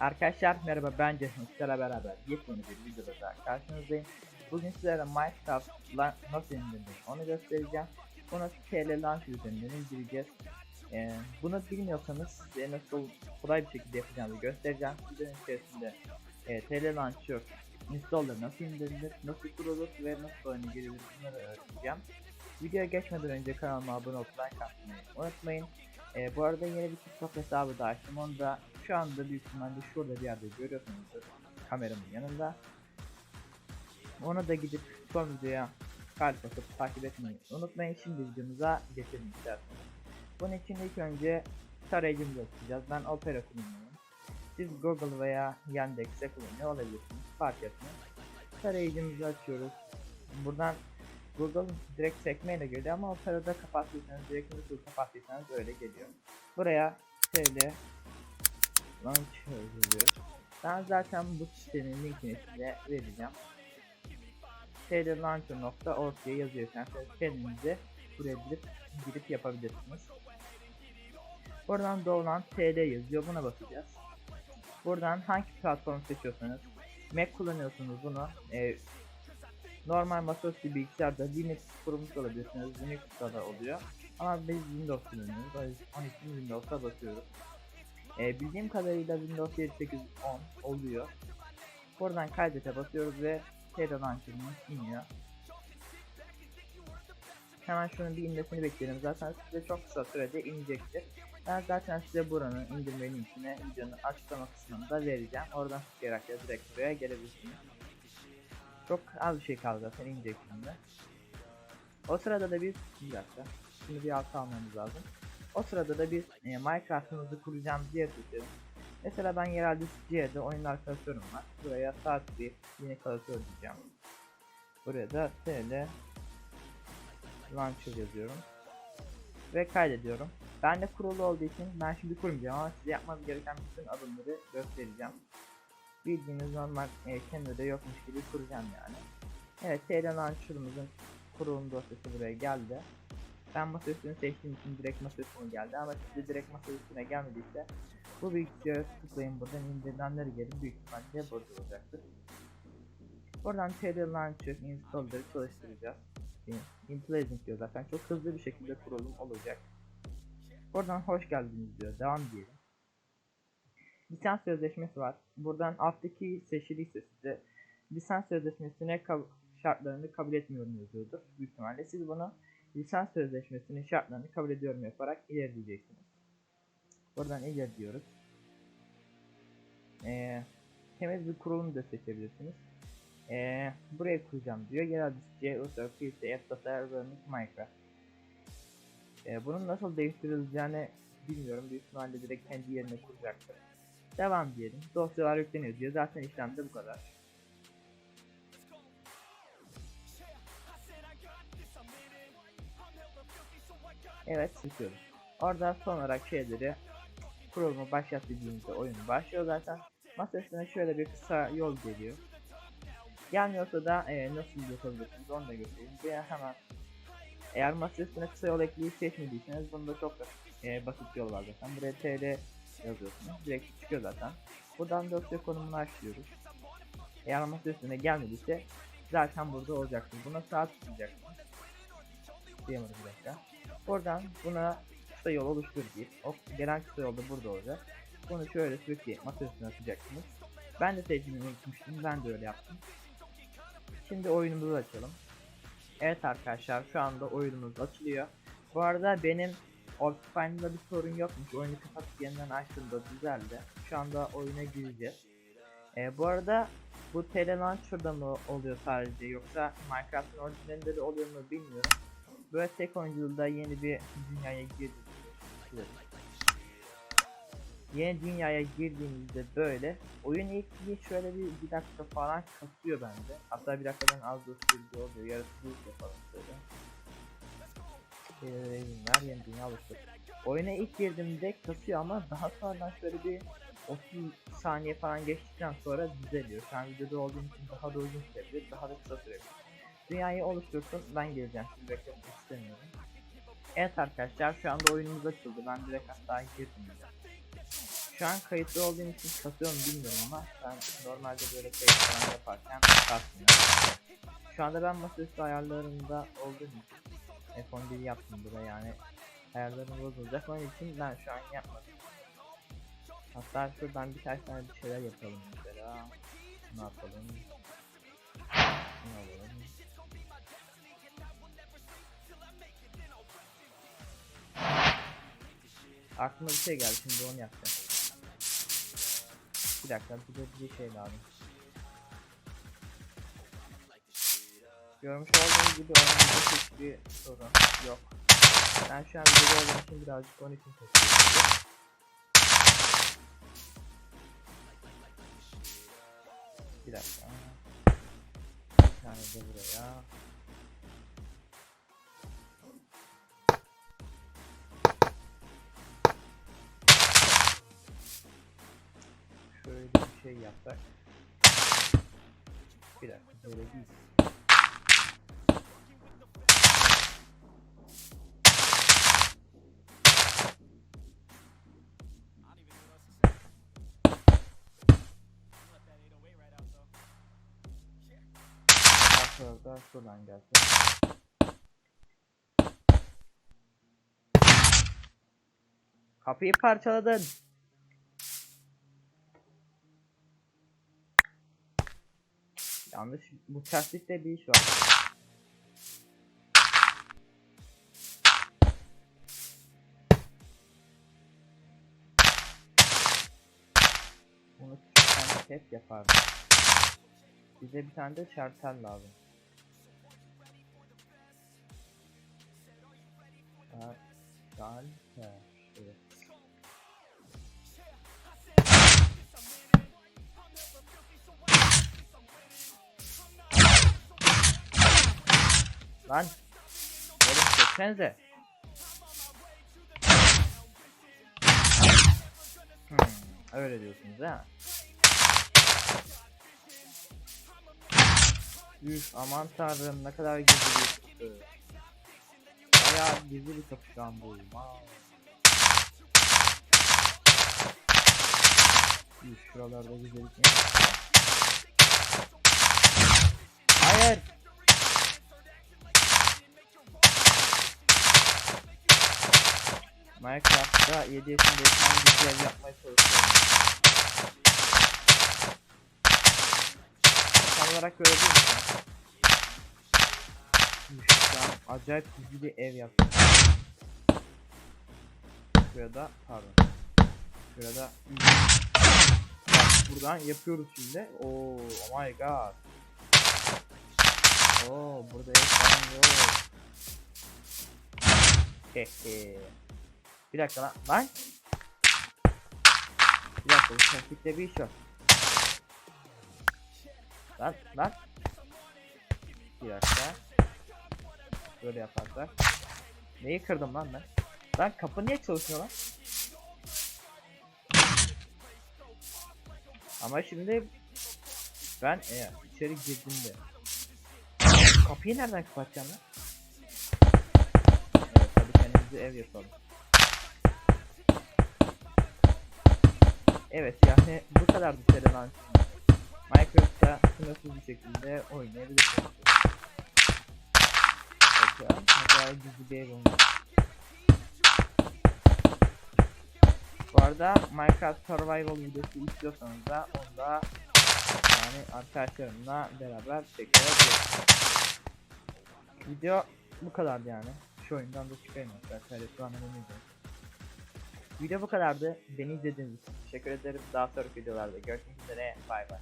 Arkadaşlar merhaba ben Cesur sizlerle beraber yepyeni bir videoda daha karşınızdayım. Bugün sizlere Minecraft nasıl indirilir onu göstereceğim. Bunu TL Launcher üzerinden indireceğiz. Ee, bunu bilmiyorsanız size nasıl kolay bir şekilde yapacağımızı göstereceğim. Videonun içerisinde e, TL Launcher installer nasıl indirilir, nasıl kurulur ve nasıl oyuna girilir bunları öğreteceğim. Videoya geçmeden önce kanalıma abone olup like atmayı unutmayın. Ee, bu arada yeni bir TikTok hesabı da açtım. Onu da şu anda büyük ihtimalle şurada bir yerde görüyorsunuzdur. Kameramın yanında. Ona da gidip son videoya kalp atıp takip etmeyi unutmayın. Şimdi videomuza geçelim isterseniz. Bunun için ilk önce tarayıcımızı açacağız. Ben Opera kullanıyorum. Siz Google veya Yandex'e kullanıyor olabilirsiniz. Fark etmez. Tarayıcımızı açıyoruz. Buradan Google direkt sekmeyle geliyor ama Opera'da kapattıysanız direkt nasıl kapattıysanız öyle geliyor. Buraya TL Launcher yazıyoruz. Ben zaten bu sitenin linkini size vereceğim. tllauncher.org diye yazıyorsanız kendinize buraya girip, girip yapabilirsiniz. Buradan doğulan TL yazıyor. Buna basacağız. Buradan hangi platform seçiyorsanız Mac kullanıyorsunuz bunu. E, normal masaüstü bilgisayarda Linux kurmuş olabilirsiniz. Linux'ta da oluyor. Ama biz Windows kullanıyoruz. O yüzden Windows'a basıyoruz. E, bildiğim kadarıyla Windows 7, 8, 10 oluyor. Buradan kaydete basıyoruz ve Terra Launcher'ımız iniyor. Hemen şunun bir inmesini bekleyelim. Zaten size çok kısa sürede inecektir. Ben zaten size buranın indirme linkini videonun açıklama kısmında vereceğim. Oradan tıklayarak da direkt buraya gelebilirsiniz. Çok az bir şey kaldı zaten inecek şimdi. O sırada da biz bir dakika. Şimdi bir alt almamız lazım. O sırada da biz e, Minecraft'ımızı kuracağımız yer seçelim. Mesela ben yerelde C'de oyunlar klasörüm var. Buraya saat bir yeni klasör diyeceğim. Buraya da TL Launcher yazıyorum. Ve kaydediyorum. Ben de kurulu olduğu için ben şimdi kurmayacağım ama size yapmanız gereken bütün adımları göstereceğim. Bildiğiniz normal e, kenarda yokmuş gibi kuracağım yani. Evet TL Launcher'ımızın kurulum dosyası buraya geldi. Ben masa üstünü seçtiğim için direkt masa üstüne geldi ama size direkt masa üstüne gelmediyse bu bilgisayarı tıklayın buradan indirilenleri gelin büyük ihtimalle burada olacaktır. Buradan TL Launcher installer'ı çalıştıracağız. In pleasant diyor zaten çok hızlı bir şekilde kurulum olacak. Buradan hoş geldiniz diyor devam diyelim. Lisans sözleşmesi var. Buradan alttaki seçiliyse size lisans sözleşmesine kab- şartlarını kabul etmiyorum yazıyordur. Büyük ihtimalle siz bunu lisans sözleşmesinin şartlarını kabul ediyorum yaparak ilerleyeceksiniz. Buradan ileri diyoruz. Ee, temiz bir kurulum da seçebilirsiniz. Ee, buraya kuracağım diyor. Yerel C, User, PC, F-Data, Running, Minecraft. Ee, bunun nasıl değiştirileceğini bilmiyorum. Büyük ihtimalle direkt kendi yerine kuracaktır. Devam diyelim. Dosyalar yükleniyor diyor. Zaten işlemde bu kadar. Evet sıkıyoruz. Orada son olarak şeyleri kurulumu başlat dediğimizde oyun başlıyor zaten. Masa üstüne şöyle bir kısa yol geliyor. Gelmiyorsa da e, nasıl yapabilirsiniz onu da göstereyim. Buraya hemen eğer masa üstüne kısa yol ekleyi seçmediyseniz bunda çok e, basit yol var zaten. Buraya TL yazıyorsunuz. Direkt çıkıyor zaten. Buradan dosya konumunu açıyoruz. Eğer masa üstüne gelmediyse zaten burada olacaktır. Buna sağ tıklayacaksınız. Diyemedim bir dakika. Buradan buna kısa yol oluştur deyip o gelen kısa yol da burada olacak. Bunu şöyle sürükleyip masa üstüne atacaksınız. Ben de seçimini unutmuştum. Ben de öyle yaptım. Şimdi oyunumuzu açalım. Evet arkadaşlar şu anda oyunumuz açılıyor. Bu arada benim Optifine'da bir sorun yokmuş. Oyunu kapatıp yeniden açtığımda düzeldi. Şu anda oyuna gireceğiz. Ee, bu arada bu TL Launcher'da mı oluyor sadece yoksa Minecraft'ın orijinalinde de oluyor mu bilmiyorum. Böyle tek oyunculuğunda yeni bir dünyaya girdik. Yeni dünyaya girdiğimizde böyle oyun ilk bir şöyle bir, bir dakika falan kasıyor bende. Hatta bir dakikadan az da sürücü oluyor. Yarısı bir şöyle. Şeyleri var yeni dünya alıştık. Oyuna ilk girdiğimde kasıyor ama daha sonradan şöyle bir 30 saniye falan geçtikten sonra düzeliyor. Şu an videoda olduğum için daha da uzun sürebilir, daha da kısa sürebilir. Dünyayı oluştursun ben geleceğim şimdi bekletmek istemiyorum. Evet arkadaşlar şu anda oyunumuz açıldı ben direkt hatta girdim. Şu an kayıtlı olduğum için kasıyorum bilmiyorum ama ben normalde böyle kayıt falan yaparken kasmıyorum. Şu anda ben masaüstü ayarlarında olduğum için F11 yaptım buraya yani ayarlarım bozulacak onun için ben şu an yapmadım. Hatta şuradan birkaç tane bir şeyler yapalım mesela. Ne yapalım? Aklıma bir şey geldi şimdi onu yapacağım. Bir dakika bir bir şey lazım. Görmüş olduğunuz gibi oyunumuzda hiçbir sorun yok. Ben şu an videoda olduğum için birazcık onun için tepki Bir dakika. Bir tane de buraya. Şey yapsak. Bir dakika böyle değil. Da şuradan gelsin. Kapıyı parçaladın. Yanlış bu çarpıkta bir iş var. Bunu küçükten test yapardım. Bize bir tane de şartel lazım. Şartel. Lan. Oğlum çeksenize. Hmm, öyle diyorsunuz ha. Üf aman tanrım ne kadar gizli bir kapı. Bayağı gizli bir kapı şu an bu. Üf şuralarda güzellik ne? Minecraft'ta 7 yaşındayken bir ev yapmaya çalışıyorum. Tam olarak böyle değil mi? sen? Üf, Şu an acayip gizli bir ev yaptım. Şuraya da pardon. Şuraya da Bak buradan yapıyoruz şimdi. Oo, oh my god. Oo, burada ev falan yok. Hehe. Bir dakika lan. Lan. Bir dakika bu trafikte bir iş var. Lan lan. Bir dakika. Böyle yaparsak. Neyi kırdım lan ben? Lan kapı niye çalışmıyor lan? Ama şimdi ben eğer içeri girdiğimde kapıyı nereden kapatacağım lan? Evet hadi kendimize ev yapalım. Evet yani bu kadar bir seri launch. Minecraft'ta sınırsız bir şekilde oynayabilirsiniz. Bakın ne kadar gizli bir ev olmuş. Bu arada Minecraft Survival videosu istiyorsanız da onu da yani arkadaşlarımla beraber çekebiliriz. Video bu kadardı yani. Şu oyundan da çıkayım arkadaşlar. Reklam önemliydi. Video bu kadardı. Beni izlediğiniz için teşekkür ederim. Daha sonraki videolarda görüşmek üzere. Bay bay.